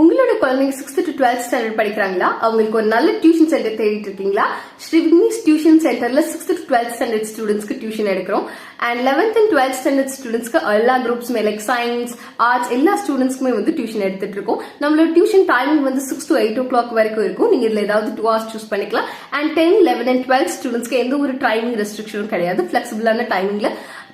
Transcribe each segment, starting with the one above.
உங்களோட குழந்தைங்க sixth to twelfth standard படிக்கிறாங்களா? அவங்களுக்கு ஒரு நல்ல டியூஷன் சென்டர் தேடிட்டு இருக்கீங்களா? ஸ்ரீ விக்னேஷ் டியூஷன் சென்டர்ல சிக்ஸ்த் டு டுவெல்த் ஸ்டாண்டர்ட் ஸ்டூடெண்ட்ஸ்க்கு டியூஷன் எடுக்கிறோம். And eleventh and twelfth standard ஸ்டூடெண்ட்ஸ்க்கு எல்லா குரூப்ஸுமே லைக் சயின்ஸ் ஆர்ட்ஸ் எல்லா ஸ்டூடெண்ட்ஸ்க்குமே வந்து டியூஷன் எடுத்துட்டு இருக்கோம். நம்மளோட டியூஷன் டைமிங் வந்து six to eight o'clock வரைக்கும் இருக்கும். நீங்க இதுல ஏதாவது டூ ஹவர்ஸ் சூஸ் பண்ணிக்கலாம். And ten eleven and twelfth ஸ்டூடெண்ட்ஸ்க்கு எந்த ஒரு டைமிங் ரெஸ்ட்ரிக்ஷனும் கிடையாது. ஃபிளெக்சிபிளான டைமிங்ல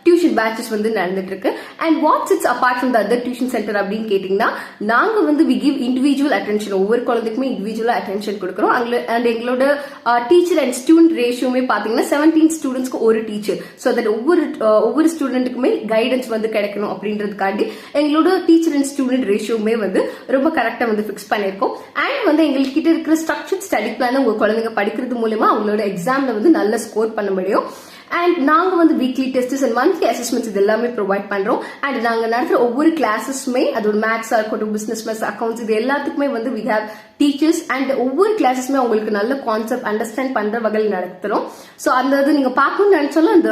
டியூஷன் பேச்சஸ் வந்து நடந்துட்டு இருக்கு and what's it's apart from the other tuition centre அப்படின்னு கேட்டீங்கன்னா நாங்க வந்து வி கிவ் இண்டிவிஜுவல் அட்டென்ஷன் ஒவ்வொரு குழந்தைக்குமே இண்டிவிஜுவலா அட்டென்ஷன் கொடுக்குறோம். அண்ட் எங்களோட டீச்சர் அண்ட் ஸ்டூடெண்ட் ரேஷியோமே பாத்தீங்கன்னா செவன்டீன் ஸ்டூடெண்ட்ஸ்க்கு ஒரு டீச்சர் ஸோ தட் ஒவ்வொரு uh, ஒவ்வொரு ஸ்டூடெண்ட்டுக்குமே கைடன்ஸ் வந்து கிடைக்கணும் அப்படின்றதுக்காண்டி எங்களோட டீச்சர் அண்ட் ஸ்டூடெண்ட் ரேஷியோமே வந்து ரொம்ப கரெக்டா வந்து ஃபிக்ஸ் பண்ணியிருக்கோம். அண்ட் வந்து எங்கள்கிட்ட கிட்ட இருக்கிற ஸ்ட்ரக்சர்ட் ஸ்டடி பிளான் உங்க குழந்தைங்க படிக்கிறது மூலயமா அவங்களோட எக்ஸாம்ல வந்து நல்ல ஸ்கோர் பண்ண முடியும். அண்ட் நாங்கள் வந்து weekly tests and monthly assessments இது எல்லாமே ப்ரொவைட் பண்ணுறோம் அண்ட் நாங்கள் நடத்துகிற ஒவ்வொரு கிளாஸஸுமே அதோட மேக்ஸாக இருக்கட்டும் பிஸ்னஸ் மேக்ஸ் அக்கௌண்ட்ஸ் இது எல்லாத்துக்குமே வந்து வி ஹேவ் டீச்சர்ஸ் அண்ட் ஒவ்வொரு கிளாஸஸுமே உங்களுக்கு நல்ல கான்செப்ட் அண்டர்ஸ்டாண்ட் பண்ணுற வகையில் நடத்துகிறோம் ஸோ அந்த இது நீங்கள் பார்க்கணும்னு நினச்சாலும் அந்த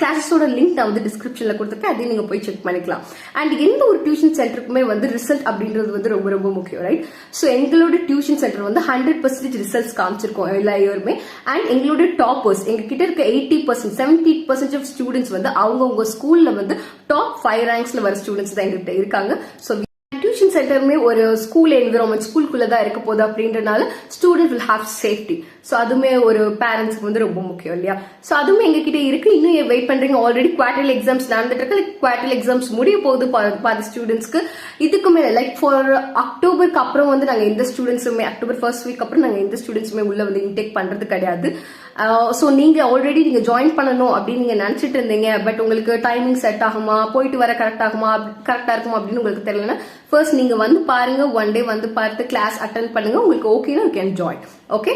கிளாஸஸோட லிங்க் நான் வந்து டிஸ்கிரிப்ஷனில் கொடுத்துருக்கேன். அதையும் நீங்கள் போய் செக் பண்ணிக்கலாம். அண்ட் எந்த ஒரு டியூஷன் சென்டருக்குமே வந்து ரிசல்ட் அப்படின்றது வந்து ரொம்ப ரொம்ப முக்கியம் ரைட் ஸோ எங்களோட டியூஷன் சென்டர் வந்து ஹண்ட்ரட் பர்சன்டேஜ் ரிசல்ட்ஸ் காமிச்சிருக்கோம் எல்லா இயருமே அண்ட் எங்களோட டாப்பர்ஸ் எங்ககிட்ட இருக்க eighty percent seventy percent of students வந்து அவங்கவுங்க ஸ்கூல்ல வந்து டாப் ஃபைவ் ரேங்க்ஸ்ல வர ஸ்டூடெண்ட்ஸ் தான் எங்கிட்ட இருக்காங்க. ஸோ டியூஷன் சென்டருமே ஒரு ஸ்கூல் என்விரான்மெண்ட் ஸ்கூலுக்குள்ள தான் இருக்க போகுது அப்படின்றனால student will have safety so அதுவுமே ஒரு பேரண்ட்ஸ்க்கு வந்து ரொம்ப முக்கியம் இல்லையா? ஸோ அதுவுமே எங்ககிட்ட இருக்கு. இன்னும் வெயிட் பண்றீங்க? ஆல்ரெடி குவார்டர் எக்ஸாம்ஸ் நடந்துட்டு இருக்கு லைக் குவார்டர் எக்ஸாம்ஸ் முடிய போகுது பாதி ஸ்டூடெண்ட்ஸ்க்கு இதுக்கு மேல லைக் ஃபார் அக்டோபருக்கு அப்புறம் வந்து நாங்கள் எந்த ஸ்டூடெண்ட்ஸுமே அக்டோபர் ஃபர்ஸ்ட் வீக் அப்புறம் நாங்கள் எந்த ஸ்டூடெண்ட்ஸுமே உள்ள வந்து இன்டேக் பண்றது கிடையாது. Uh, ஸோ நீங்கள் ஆல்ரெடி நீங்கள் ஜாயின் பண்ணணும் அப்படின்னு நீங்கள் நினச்சிட்டு இருந்தீங்க பட் உங்களுக்கு டைமிங் செட் ஆகுமா? போயிட்டு வர கரெக்ட் ஆகுமா? கரெக்டாக இருக்குமா அப்படின்னு உங்களுக்கு தெரியலன்னா ஃபர்ஸ்ட் நீங்கள் வந்து பாருங்க ஒன் டே வந்து பார்த்து கிளாஸ் அட்டன் பண்ணுங்க உங்களுக்கு ஓகேனா you can join okay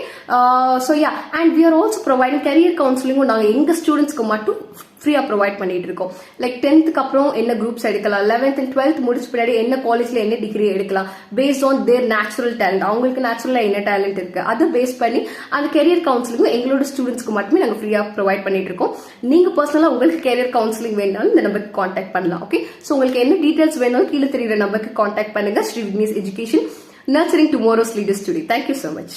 so yeah and we are also providing career கவுன்சிலிங்கும் நாங்கள் எங்கள் ஸ்டூடெண்ட்ஸ்க்கு மட்டும் ஃப்ரீயாக ப்ரொவைட் பண்ணிட்டு இருக்கோம் லைக் டென்த்துக்கு அப்புறம் என்ன குரூப்ஸ் எடுக்கலாம்? லெவன்த் அண்ட் டுவெல்த் முடிச்ச பின்னாடி என்ன காலேஜ்ல என்ன டிகிரி எடுக்கலாம்? Based on their natural talent அவங்களுக்கு நேச்சுரலா என்ன டேலண்ட் இருக்கு? அதை பேஸ் பண்ணி அந்த கெரியர் கவுன்சிலிங்கும் எங்களோட ஸ்டூடெண்ட்ஸ்க்கு மட்டுமே நாங்கள் ஃப்ரீயாக ப்ரொவைட் பண்ணிட்டு இருக்கோம் நீங்க பர்சனலா உங்களுக்கு கெரியர் கவுன்சிலிங் வேணாலும் இந்த நம்பருக்கு காண்டாக்ட் பண்ணலாம் ஓகே ஸோ உங்களுக்கு என்ன டீட்டெயில்ஸ் வேணாலும் கீழே தெரியுற நம்பருக்கு காண்டாக்ட் பண்ணுங்க. Sri Vignesh education nurturing tomorrow's leaders today thank you so much